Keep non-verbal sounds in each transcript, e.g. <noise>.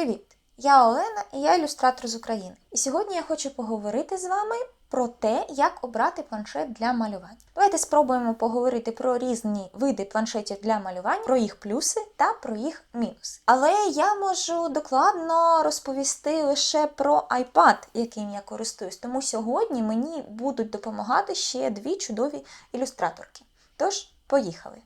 Привіт! Я Олена і я ілюстратор з України. І сьогодні я хочу поговорити з вами про те, як обрати планшет для малювання. Давайте спробуємо поговорити про різні види планшетів для малювання, про їх плюси та про їх мінуси. Але я можу докладно розповісти лише про iPad, яким я користуюсь, тому сьогодні мені будуть допомагати ще дві чудові ілюстраторки. Тож, поїхали!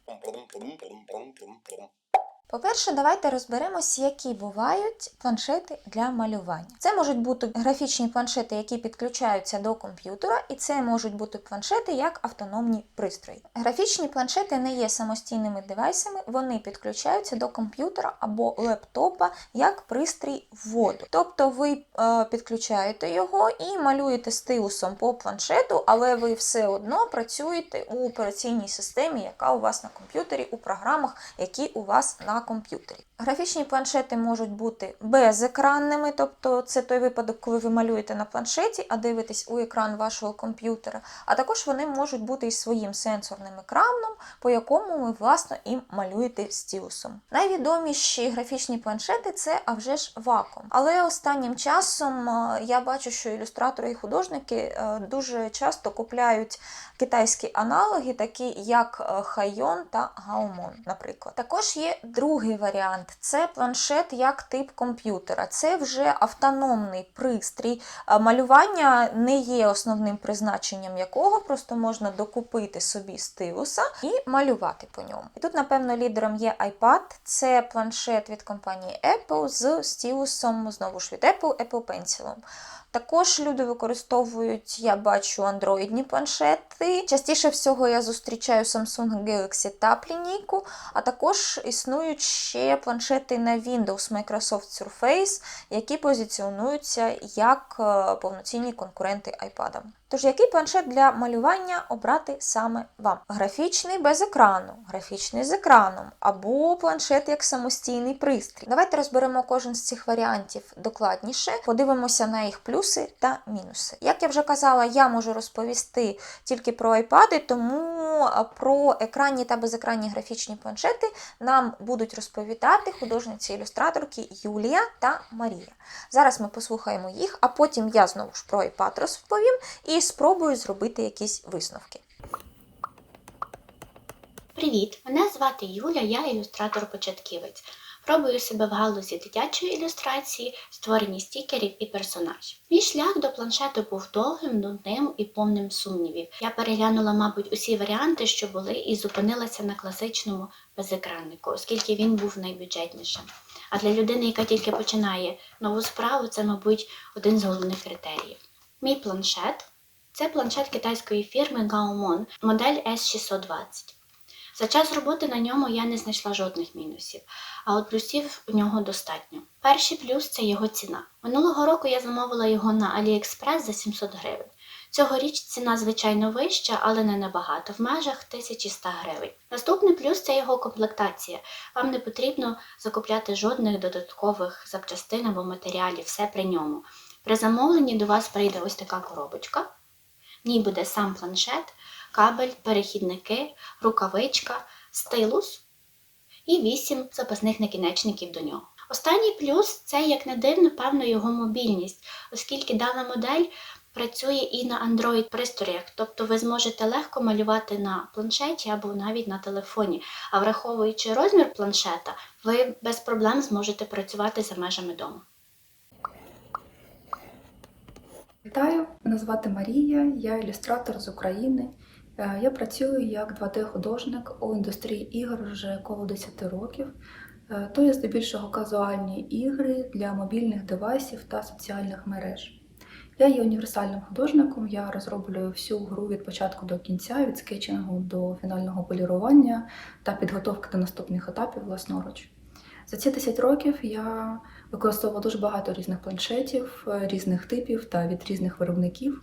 По-перше, давайте розберемося, які бувають планшети для малювання. Це можуть бути графічні планшети, які підключаються до комп'ютера, і це можуть бути планшети як автономні пристрої. Графічні планшети не є самостійними девайсами, вони підключаються до комп'ютера або лептопа як пристрій вводу. Тобто ви е, підключаєте його і малюєте стилусом по планшету, але ви все одно працюєте у операційній системі, яка у вас на комп'ютері, у програмах, які у вас на комп'ютері. Графічні планшети можуть бути безекранними, тобто це той випадок, коли ви малюєте на планшеті, а дивитесь у екран вашого комп'ютера. А також вони можуть бути із своїм сенсорним екраном, по якому ви, власне, і малюєте стілусом. Найвідоміші графічні планшети це а вже ж вакуум. Але останнім часом е, я бачу, що ілюстратори і художники е, дуже часто купляють китайські аналоги, такі як е, Хайон та Гаомон, наприклад. Також є другий варіант це планшет як тип комп'ютера. Це вже автономний пристрій. Малювання не є основним призначенням якого, просто можна докупити собі стилуса і малювати по ньому. І тут, напевно, лідером є iPad. Це планшет від компанії Apple з стилусом, знову ж від Apple, Apple Pencil. Також люди використовують, я бачу, андроїдні планшети. Частіше всього я зустрічаю Samsung Galaxy Tab лінійку, а також існують ще планшети на Windows Microsoft Surface, які позиціонуються як е, повноцінні конкуренти iPad. Тож, який планшет для малювання обрати саме вам? Графічний без екрану, графічний з екраном, або планшет як самостійний пристрій. Давайте розберемо кожен з цих варіантів докладніше, подивимося на їх плюси та мінуси. Як я вже казала, я можу розповісти тільки про iPad, тому про екранні та безекранні графічні планшети нам будуть розповідати художниці-ілюстраторки Юлія та Марія. Зараз ми послухаємо їх, а потім я знову ж про iPad розповім і спробую зробити якісь висновки. Привіт! Мене звати Юля, я ілюстратор-початківець. Пробую себе в галузі дитячої ілюстрації, створенні стікерів і персонажів. Мій шлях до планшету був довгим, нудним і повним сумнівів. Я переглянула, мабуть, усі варіанти, що були, і зупинилася на класичному безекраннику, оскільки він був найбюджетнішим. А для людини, яка тільки починає нову справу, це, мабуть, один з головних критеріїв. Мій планшет це планшет китайської фірми Gaomon, модель S620. За час роботи на ньому я не знайшла жодних мінусів, а от плюсів у нього достатньо. Перший плюс це його ціна. Минулого року я замовила його на AliExpress за 700 гривень. Цьогоріч ціна, звичайно, вища, але не набагато, в межах 1100 гривень. Наступний плюс це його комплектація. Вам не потрібно закупляти жодних додаткових запчастин або матеріалів, все при ньому. При замовленні до вас прийде ось така коробочка. Ній буде сам планшет, кабель, перехідники, рукавичка, стилус і 8 запасних накінечників до нього. Останній плюс це, як не дивно, певно, його мобільність, оскільки дана модель працює і на Android пристроях, тобто ви зможете легко малювати на планшеті або навіть на телефоні. А враховуючи розмір планшета, ви без проблем зможете працювати за межами дому. Вітаю, мене звати Марія, я ілюстратор з України. Е, Я працюю як 2D-художник у індустрії ігор вже коло 10 років. Е, То є здебільшого казуальні ігри для мобільних девайсів та соціальних мереж. Я є універсальним художником, я розроблюю всю гру від початку до кінця, від скетчингу до фінального полірування та підготовки до наступних етапів власноруч. За ці 10 років я використовувала дуже багато різних планшетів, е, різних типів та від різних виробників.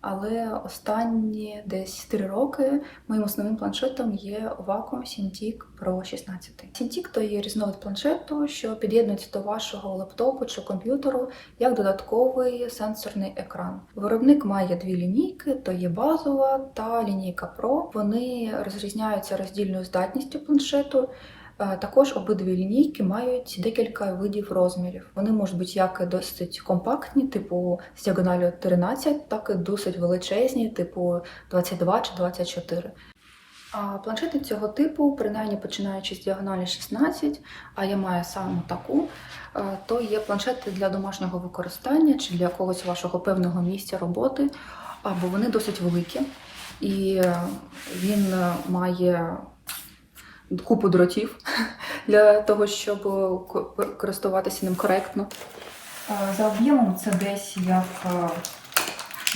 Але останні десь 3 роки моїм основним планшетом є Wacom Cintiq Pro 16. Cintiq – то є різновид планшету, що під'єднується до вашого лептопу чи комп'ютеру як додатковий сенсорний екран. Виробник має дві лінійки: то є базова та лінійка Pro. Вони розрізняються роздільною здатністю планшету. Е, Також обидві лінійки мають декілька видів розмірів. Вони можуть бути як досить компактні, типу з діагоналю 13, так і досить величезні, типу 22 чи 24. А планшети цього типу, принаймні починаючи з діагоналі 16, а я маю саме таку, е, то є планшети для домашнього використання чи для якогось вашого певного місця роботи, або вони досить великі. І е, він має купу дротів <laughs> для того, щоб е, користуватися ним коректно. Е, За об'ємом це десь як е,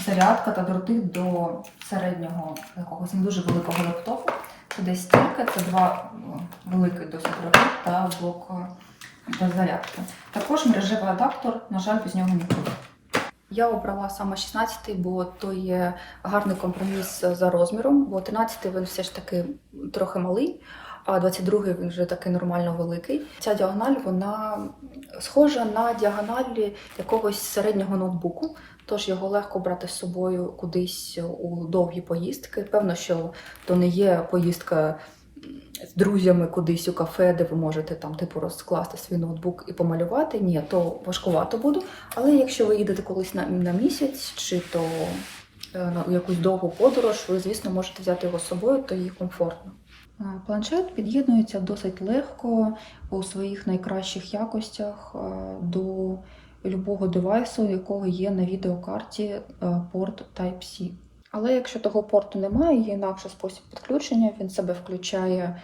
зарядка та дроти до середнього якогось не дуже великого лептопу. Це десь стільки, це два великих досить дроти та блок для зарядки. Також мережевий адаптер, на жаль, без нього нікуди. Я обрала саме 16-й, бо то є гарний компроміс за розміром, бо 13-й він все ж таки трохи малий, а 22-й він вже такий нормально великий. Ця діагональ вона схожа на діагоналі якогось середнього ноутбуку, тож його легко брати з собою кудись у довгі поїздки. Певно, що то не є поїздка з друзями кудись у кафе, де ви можете там типу розкласти свій ноутбук і помалювати. Ні, то важкувато буде. Але якщо ви їдете колись на, на місяць чи то е, на якусь довгу подорож, ви, звісно, можете взяти його з собою, то їй комфортно. Планшет під'єднується досить легко у своїх найкращих якостях до любого девайсу, у якого є на відеокарті е, порт Type-C. Але якщо того порту немає, є інакший спосіб підключення. Він себе включає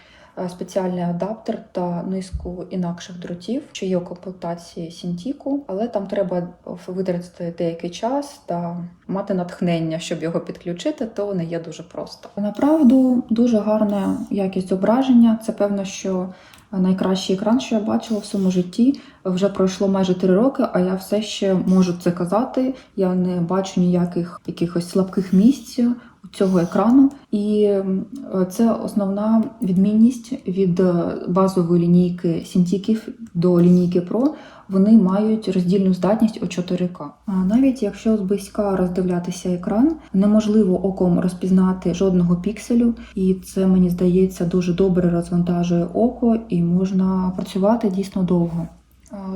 спеціальний адаптер та низку інакших дротів, що є у комплектації Сінтіку, але там треба витратити деякий час та мати натхнення, щоб його підключити, то не є дуже просто. Направду дуже гарна якість зображення. Це певно, що найкращий екран, що я бачила в своєму житті. Вже пройшло майже три роки, а я все ще можу це казати. Я не бачу ніяких якихось слабких місць цього екрану. І це основна відмінність від е, базової лінійки Сінтіків до лінійки Pro. Вони мають роздільну здатність у 4К. А навіть якщо зблизька роздивлятися екран, неможливо оком розпізнати жодного пікселю, і це мені здається дуже добре розвантажує око, і можна працювати дійсно довго.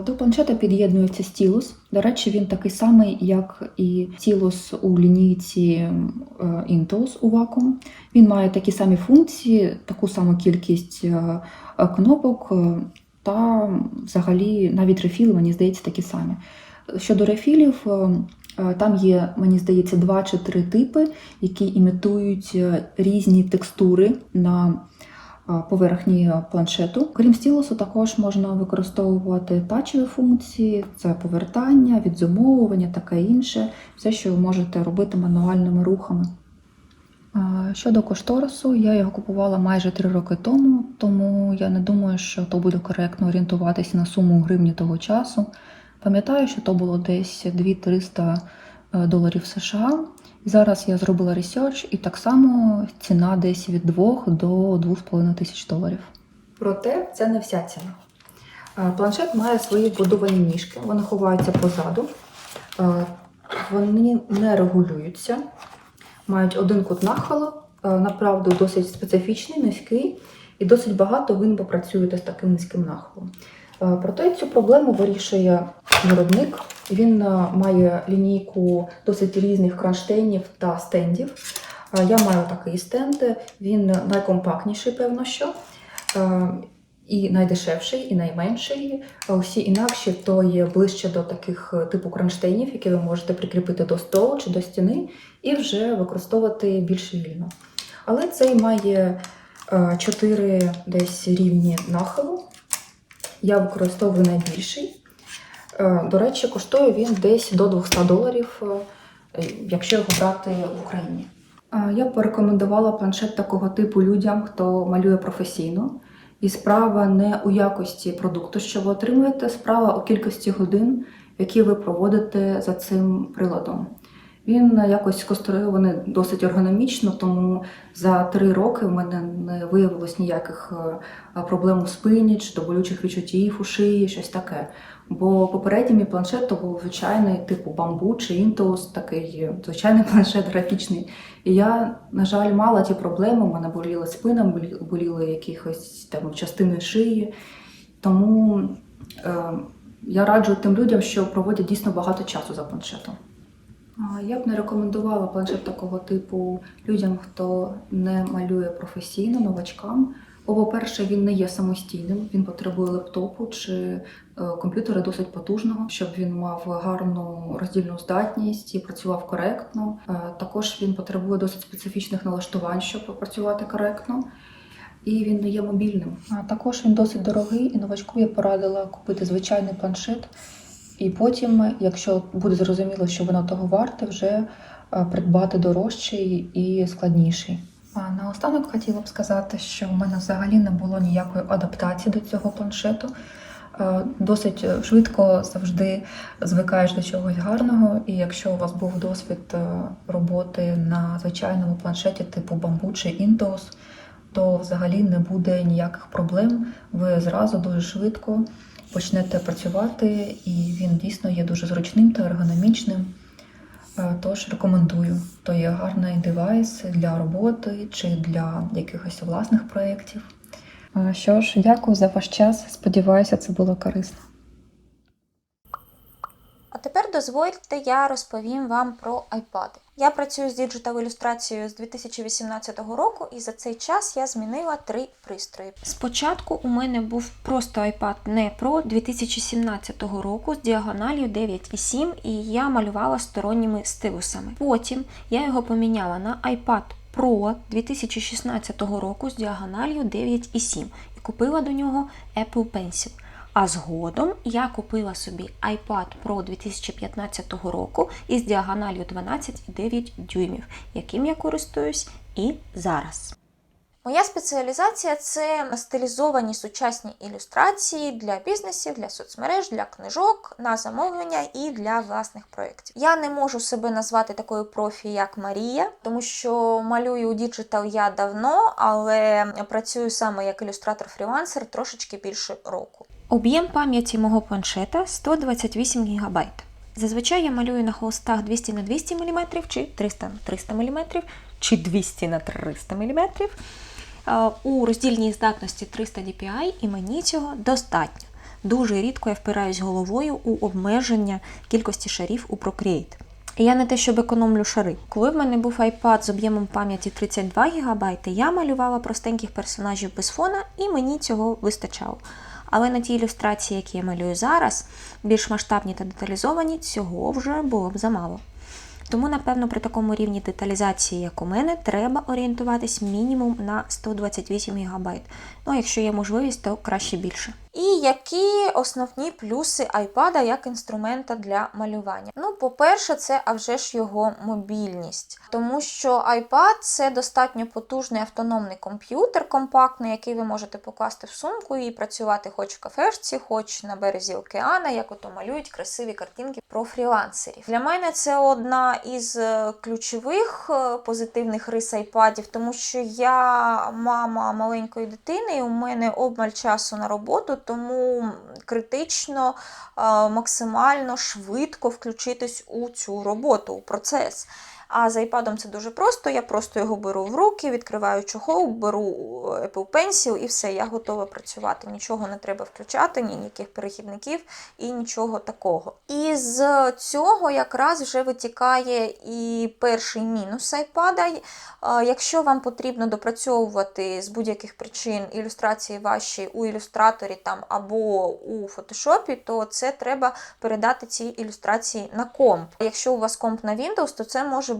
До планшета під'єднується стілус. До речі, він такий самий, як і стілус у лінійці Intuos у Wacom. Він має такі самі функції, таку саму кількість е, е, кнопок е, та взагалі навіть рефіли, мені здається, такі самі. Щодо рефілів, там є, мені здається, два чи три типи, які імітують різні текстури на поверхні планшету. Крім стілусу, також можна використовувати тачові функції, це повертання, відзумовування, таке інше, все, що ви можете робити мануальними рухами. Щодо кошторису, я його купувала майже три роки тому, тому я не думаю, що то буде коректно орієнтуватися на суму гривні того часу. Пам'ятаю, що то було десь 2-300 е, доларів США. Зараз я зробила ресерч, і так само ціна десь від 2 до 2,5 тисяч доларів. Проте це не вся ціна. Е, Планшет має свої вбудовані ніжки, вони ховаються позаду, Е, вони не регулюються, мають один кут нахилу, е, направду досить специфічний, низький, і досить багато ви не з таким низьким нахилом. Е, Проте цю проблему вирішує виробник. Він е, має лінійку досить різних кронштейнів та стендів. Е, Я маю такий стенд, він найкомпактніший, певно що. І найдешевший, і найменший. Усі інакші то є ближче до таких типу кронштейнів, які ви можете прикріпити до столу чи до стіни, і вже використовувати більш вільно. Але цей має е, чотири десь рівні нахилу. Я використовую найбільший. Е, До речі, коштує він десь до 200 доларів, е, якщо його брати в Україні. Е, Я порекомендувала планшет такого типу людям, хто малює професійно. І справа не у якості продукту, що ви отримуєте, справа у кількості годин, які ви проводите за цим приладом. Він якось сконструйований досить ергономічно, тому за три роки в мене не виявилось ніяких е, проблем у спині чи до болючих відчуттів у шиї, щось таке. Бо попередній мій планшет то був звичайний типу бамбу чи Intuos, такий звичайний <laughs> планшет графічний. І я, на жаль, мала ті проблеми. У мене боліла спина, болі- боліли якихось там частини шиї. Тому е, я раджу тим людям, що проводять дійсно багато часу за планшетом. Я б не рекомендувала планшет такого типу людям, хто не малює професійно, новачкам. Бо, по-перше, він не є самостійним, він потребує лептопу чи е, комп'ютера досить потужного, щоб він мав гарну роздільну здатність і працював коректно. Е, Також він потребує досить специфічних налаштувань, щоб працювати коректно. І він не є мобільним. А також він досить дорогий, і новачку я порадила купити звичайний планшет. І потім, якщо буде зрозуміло, що воно того варте, вже е, придбати дорожчий і складніший. А наостанок хотіла б сказати, що в мене взагалі не було ніякої адаптації до цього планшету. Е, Досить швидко завжди звикаєш до чогось гарного, і якщо у вас був досвід е, роботи на звичайному планшеті типу Bamboo чи Intuos, то взагалі не буде ніяких проблем. Ви зразу дуже швидко почнете працювати, і він дійсно є дуже зручним та ергономічним. Е, Тож рекомендую. То є гарний девайс для роботи чи для якихось власних проєктів. Е, Що ж, дякую за ваш час. Сподіваюся, це було корисно. А тепер дозвольте, я розповім вам про iPad. Я працюю з діджитал ілюстрацією з 2018 року, і за цей час я змінила три пристрої. Спочатку у мене був просто iPad не Pro 2017 року з діагональю 9,7, і я малювала сторонніми стилусами. Потім я його поміняла на iPad Pro 2016 року з діагональю 9,7 і купила до нього Apple Pencil. А згодом я купила собі iPad Pro 2015 року із діагональю 12,9 дюймів, яким я користуюсь і зараз. Моя спеціалізація це стилізовані сучасні ілюстрації для бізнесів, для соцмереж, для книжок, на замовлення і для власних проєктів. Я не можу себе назвати такою профі, як Марія, тому що малюю у діджитал я давно, але працюю саме як ілюстратор-фрілансер трошечки більше року. Об'єм пам'яті мого планшета 128 ГБ. Зазвичай я малюю на холстах 200 на 200 мм, чи 300 на 300 мм, чи 200 на 300 мм. Е, У роздільній здатності 300 dpi, і мені цього достатньо. Дуже рідко я впираюсь головою у обмеження кількості шарів у Procreate. Я не те, щоб економлю шари. Коли в мене був iPad з об'ємом пам'яті 32 ГБ, я малювала простеньких персонажів без фона, і мені цього вистачало. Але на ті ілюстрації, які я малюю зараз, більш масштабні та деталізовані, цього вже було б замало. Тому, напевно, при такому рівні деталізації, як у мене, треба орієнтуватись мінімум на 128 ГБ. Ну, якщо є можливість, то краще більше. І які основні плюси iPad як інструмента для малювання? Ну, по-перше, це а вже ж його мобільність, тому що iPad це достатньо потужний автономний комп'ютер, компактний, який ви можете покласти в сумку і працювати хоч в кафешці, хоч на березі океана, як ото малюють красиві картинки про фрілансерів. Для мене це одна із е, ключових е, позитивних рис iPadів, тому що я мама маленької дитини, і у мене обмаль часу на роботу, тому критично, е, максимально швидко включитись у цю роботу, у процес. А з iPad це дуже просто. Я просто його беру в руки, відкриваю чохол, беру Apple Pencil і все, я готова працювати. Нічого не треба включати, ні ніяких перехідників і нічого такого. І з цього якраз вже витікає і перший мінус iPad. Е, Якщо вам потрібно допрацьовувати з будь-яких причин ілюстрації ваші у ілюстраторі там або у фотошопі, то це треба передати ці ілюстрації на комп. Якщо у вас комп на Windows, то це може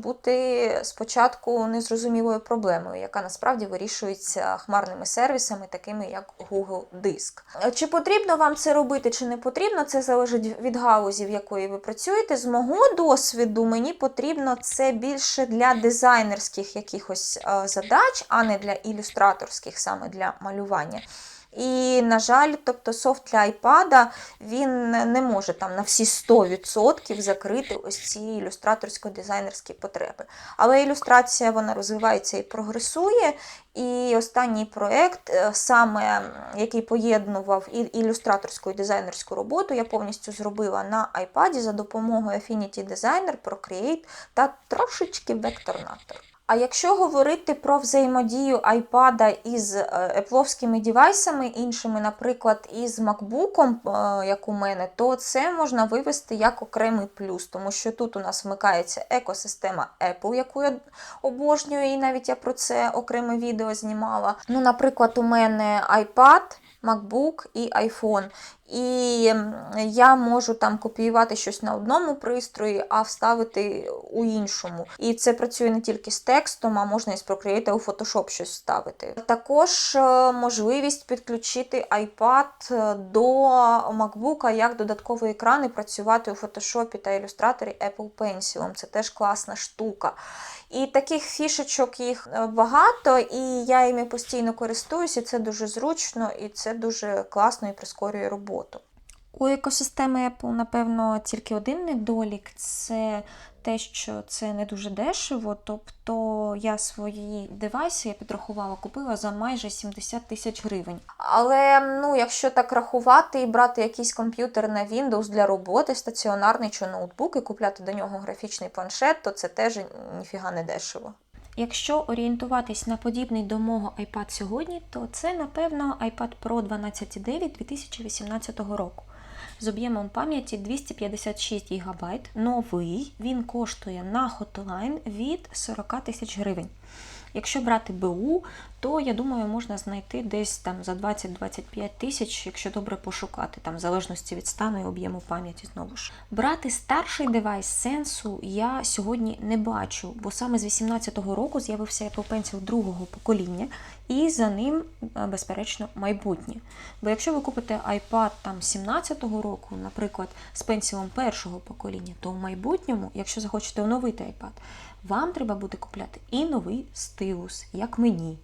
спочатку незрозумілою проблемою, яка насправді вирішується хмарними сервісами, такими як Google Диск. Чи потрібно вам це робити, чи не потрібно, це залежить від галузі, в якої ви працюєте. З мого досвіду мені потрібно це більше для дизайнерських якихось е, задач, а не для ілюстраторських, саме для малювання. І, на жаль, тобто софт для iPad він не може там на всі 100% закрити ось ці ілюстраторсько-дизайнерські потреби. Але ілюстрація вона розвивається і прогресує. І останній проект, е, саме який поєднував ілюстраторську і дизайнерську роботу, я повністю зробила на iPad за допомогою Affinity Designer, Procreate та трошечки Vectornator. А якщо говорити про взаємодію iPad із е, епловськими девайсами, іншими, наприклад, із MacBook, е, як у мене, то це можна вивести як окремий плюс, тому що тут у нас вмикається екосистема Apple, яку я обожнюю, і навіть я про це окреме відео знімала. Ну, наприклад, у мене iPad. MacBook і iPhone. І я можу там копіювати щось на одному пристрої, а вставити у іншому. І це працює не тільки з текстом, а можна і з Procreate у Photoshop щось вставити. Також е, можливість підключити iPad е, до MacBook як додатковий екран і працювати у Photoshop та ілюстраторі Apple Pencil. Це теж класна штука. І таких фішечок їх е, багато, і я іми постійно користуюся, це дуже зручно, і це дуже класно і прискорює роботу. У екосистеми Apple, напевно, тільки один недолік це те, що це не дуже дешево. Тобто я свої девайси я підрахувала, купила за майже 70 тисяч гривень. Але ну, якщо так рахувати і брати якийсь комп'ютер на Windows для роботи, стаціонарний чи ноутбук, і купляти до нього графічний планшет, то це теж ніфіга не дешево. Якщо орієнтуватись на подібний до мого iPad сьогодні, то це, напевно, iPad Pro 12.9 2018 року. З об'ємом пам'яті 256 ГБ. Новий він коштує на Hotline від 40 тисяч гривень. Якщо брати БУ, то я думаю, можна знайти десь там за 20-25 тисяч, якщо добре пошукати, там в залежності від стану і об'єму пам'яті знову ж. Брати старший девайс сенсу я сьогодні не бачу, бо саме з 18-го року з'явився Apple Pencil другого покоління, і за ним, е, безперечно, майбутнє. Бо якщо ви купите iPad там 17-го року, наприклад, з пенсілом першого покоління, то в майбутньому, якщо захочете оновити iPad, вам треба буде купляти і новий стилус, як мені.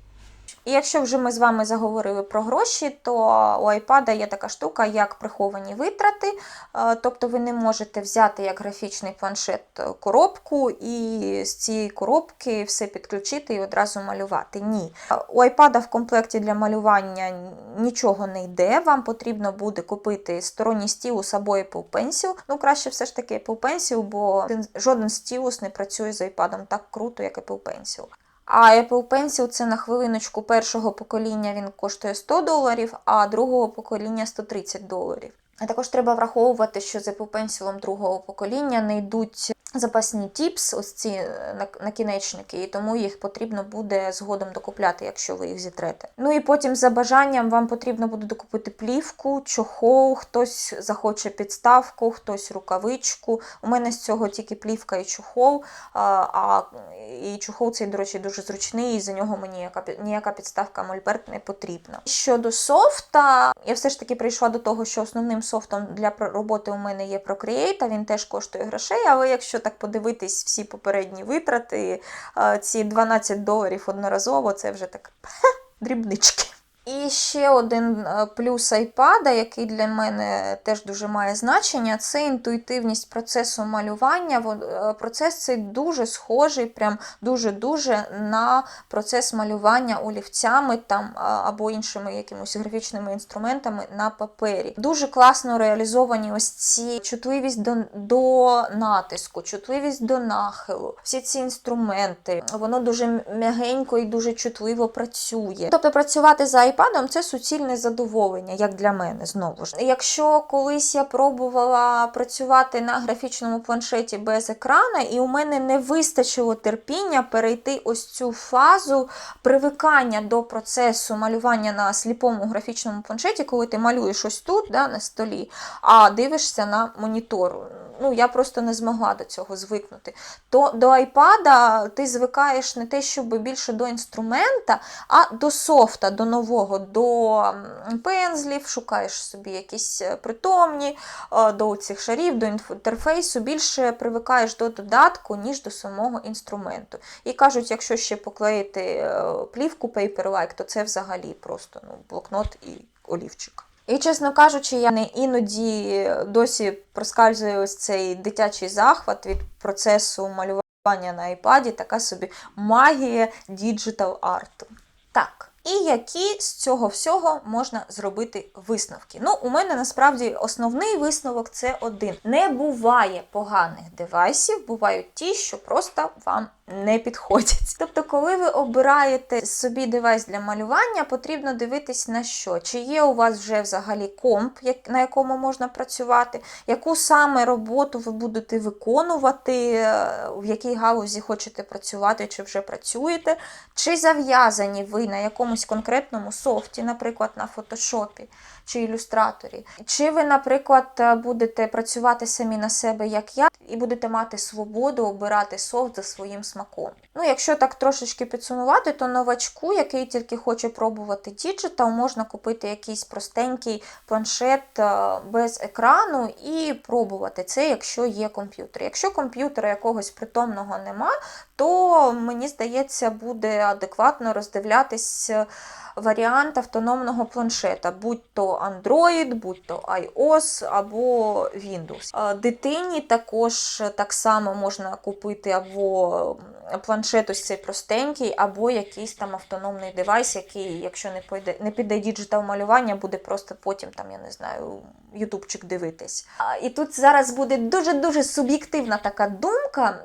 І якщо вже ми з вами заговорили про гроші, то у iPad є така штука, як приховані витрати. Е, Тобто ви не можете взяти як графічний планшет е, коробку і з цієї коробки все підключити і одразу малювати. Ні. Е, У iPad в комплекті для малювання нічого не йде. Вам потрібно буде купити сторонній стілус або Apple Pencil. Ну, краще все ж таки Apple Pencil, бо жоден стілус не працює з iPad так круто, як Apple Pencil. А Apple Pencil це на хвилиночку першого покоління він коштує 100 доларів, а другого покоління 130 доларів. А також треба враховувати, що з Apple другого покоління не йдуть запасні тіпс, ось ці е, накінечники, і тому їх потрібно буде згодом докупляти, якщо ви їх зітрете. Ну і потім за бажанням вам потрібно буде докупити плівку, чохол, хтось захоче підставку, хтось рукавичку. У мене з цього тільки плівка і чохол, а і чохол цей, до речі, дуже зручний, і за нього мені ніяка, ніяка підставка Мольберт не потрібна. Щодо софта, я все ж таки прийшла до того, що основним софтом для роботи у мене є Procreate, він теж коштує грошей, але якщо так подивитись всі попередні витрати, е, ці 12 доларів одноразово, це вже так <laughs> дрібнички. І ще один е, плюс iPad, який для мене теж дуже має значення, це інтуїтивність процесу малювання. Е, Процес цей дуже схожий, прям дуже-дуже на процес малювання олівцями там або іншими якимось графічними інструментами на папері. Дуже класно реалізовані ось ці чутливість до, до натиску, чутливість до нахилу. Всі ці інструменти, воно дуже м'ягенько і дуже чутливо працює. Тобто працювати з iPad це суцільне задоволення, як для мене знову ж. Якщо колись я пробувала працювати на графічному планшеті без екрана, і у мене не вистачило терпіння перейти ось цю фазу привикання до процесу малювання на сліпому графічному планшеті, коли ти малюєш ось тут, да, на столі, а дивишся на монітор. Ну, я просто не змогла до цього звикнути. То до iPad ти звикаєш не те, щоб більше до інструмента, а до софта, до нового, до пензлів, шукаєш собі якісь е, притомні, е, до цих шарів, до інтерфейсу, більше привикаєш до додатку, ніж до самого інструменту. І кажуть, якщо ще поклеїти е, плівку Paperlike, то це взагалі просто ну, блокнот і олівчик. І, чесно кажучи, я не іноді досі проскальзує ось цей дитячий захват від процесу малювання на iPad, така собі магія діджитал арту. Так. І які з цього всього можна зробити висновки? Ну, у мене насправді основний висновок це один: не буває поганих девайсів, бувають ті, що просто вам не підходять. <laughs> Тобто, коли ви обираєте собі девайс для малювання, потрібно дивитись на що. Чи є у вас вже взагалі комп, на якому можна працювати, яку саме роботу ви будете виконувати, е, в якій галузі хочете працювати, чи вже працюєте, чи зав'язані ви на якомусь конкретному софті, наприклад, на фотошопі чи ілюстраторі, чи ви, наприклад, е, будете працювати самі на себе, як я, і будете мати свободу обирати софт за своїм смаком. Ну, якщо так трошечки підсумувати, то новачку, який тільки хоче пробувати діджитал, можна купити якийсь простенький планшет е, без екрану і пробувати це, якщо є комп'ютер. Якщо комп'ютера якогось притомного нема, то мені здається, буде адекватно роздивлятись е, варіант автономного планшета, будь то Android, будь то iOS або Windows. Дитині також так само можна купити або планшет ось цей простенький, або якийсь там автономний девайс, який, якщо не піде, не піде діджитал малювання, буде просто потім там, я не знаю, ютубчик дивитись. І тут зараз буде дуже-дуже суб'єктивна така думка.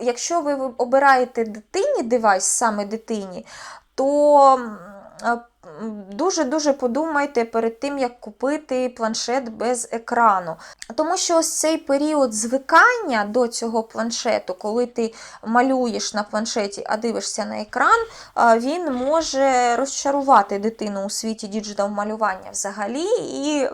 Якщо ви обираєте дитині девайс, саме дитині, то дуже-дуже подумайте перед тим, як купити планшет без екрану. Тому що ось цей період звикання до цього планшету, коли ти малюєш на планшеті, а дивишся на екран, він може розчарувати дитину у світі діджитал малювання взагалі і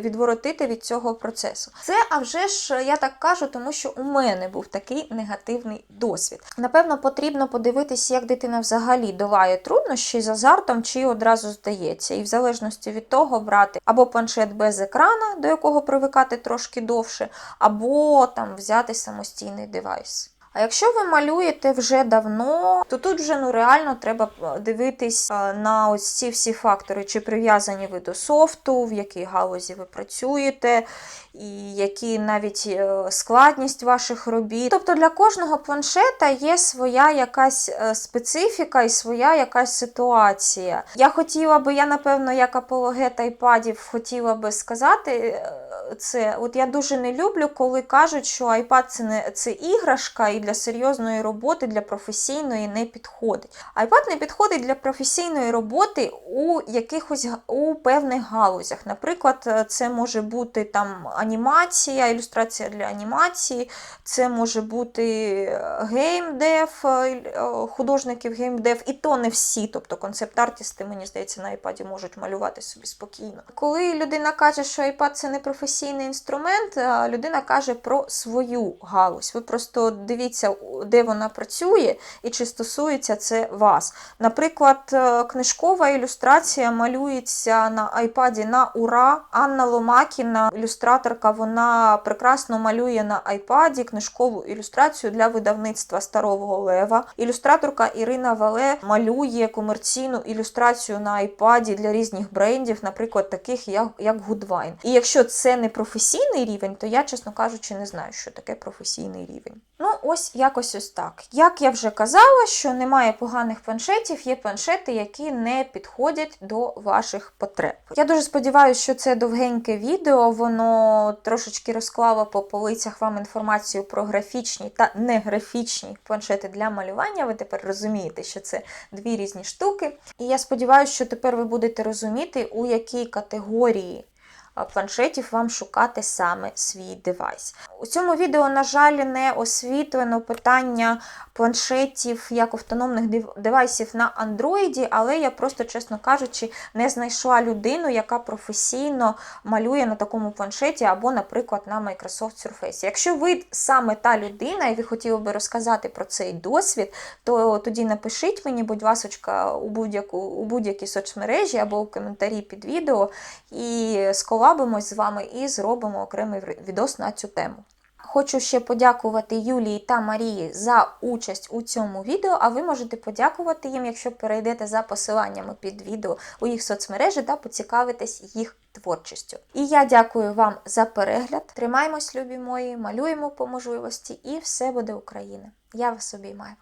відворотити від цього процесу. Це, а вже ж, я так кажу, тому що у мене був такий негативний досвід. Напевно, потрібно подивитися, як дитина взагалі долає труднощі з азартом, чи одразу здається. І в залежності від того брати або планшет без екрана, до якого привикати трошки довше, або там взяти самостійний девайс. А якщо ви малюєте вже давно, то тут вже ну реально треба е, дивитись е, на ось ці всі фактори, чи прив'язані ви до софту, в якій галузі ви працюєте, і які навіть е, складність ваших робіт. Тобто для кожного планшета є своя якась специфіка і своя якась ситуація. Я хотіла би, я напевно, як апологет айпадів, хотіла би сказати це. От я дуже не люблю, коли кажуть, що iPad це не це іграшка і для серйозної роботи, для професійної не підходить. iPad не підходить для професійної роботи у якихось у певних галузях. Наприклад, е, це може бути там анімація, ілюстрація для анімації, це може бути е, геймдев, е, художників геймдев, і то не всі, тобто концепт-артисти, мені здається, на iPad можуть малювати собі спокійно. Коли людина каже, що iPad це не професійний інструмент, людина каже про свою галузь. Ви просто дивіться, де вона працює і чи стосується це вас. Наприклад, е, книжкова ілюстрація малюється на iPad на ура. Анна Ломакіна, ілюстраторка, вона прекрасно малює на iPad книжкову ілюстрацію для видавництва Старого Лева. Ілюстраторка Ірина Вале малює комерційну ілюстрацію на iPad для різних брендів, наприклад, таких як, Goodwine. І якщо це не професійний рівень, то я, чесно кажучи, не знаю, що таке професійний рівень. Ну, ось якось ось так. Як я вже казала, що немає поганих планшетів, є планшети, які не підходять до ваших потреб. Я дуже сподіваюся, що це довгеньке відео, воно трошечки розклало по полицях вам інформацію про графічні та неграфічні планшети для малювання. Ви тепер розумієте, що це дві різні штуки. І я сподіваюся, що тепер ви будете розуміти, у якій категорії планшетів вам шукати саме свій девайс. У цьому відео, на жаль, не освітлено питання планшетів як автономних девайсів на Android, але я просто, чесно кажучи, не знайшла людину, яка професійно малює на такому планшеті або, наприклад, на Microsoft Surface. Якщо ви саме та людина, і ви хотіли би розказати про цей досвід, то тоді напишіть мені, будь ласочка, у будь-яку у будь-якій соцмережі або у коментарі під відео, і сколабимось з вами і зробимо окремий відос на цю тему. Хочу ще подякувати Юлії та Марії за участь у цьому відео, а ви можете подякувати їм, якщо перейдете за посиланнями під відео у їх соцмережі та поцікавитесь їх творчістю. І я дякую вам за перегляд. Тримаймось, любі мої, малюємо по можливості, і все буде Україна. Я вас обіймаю.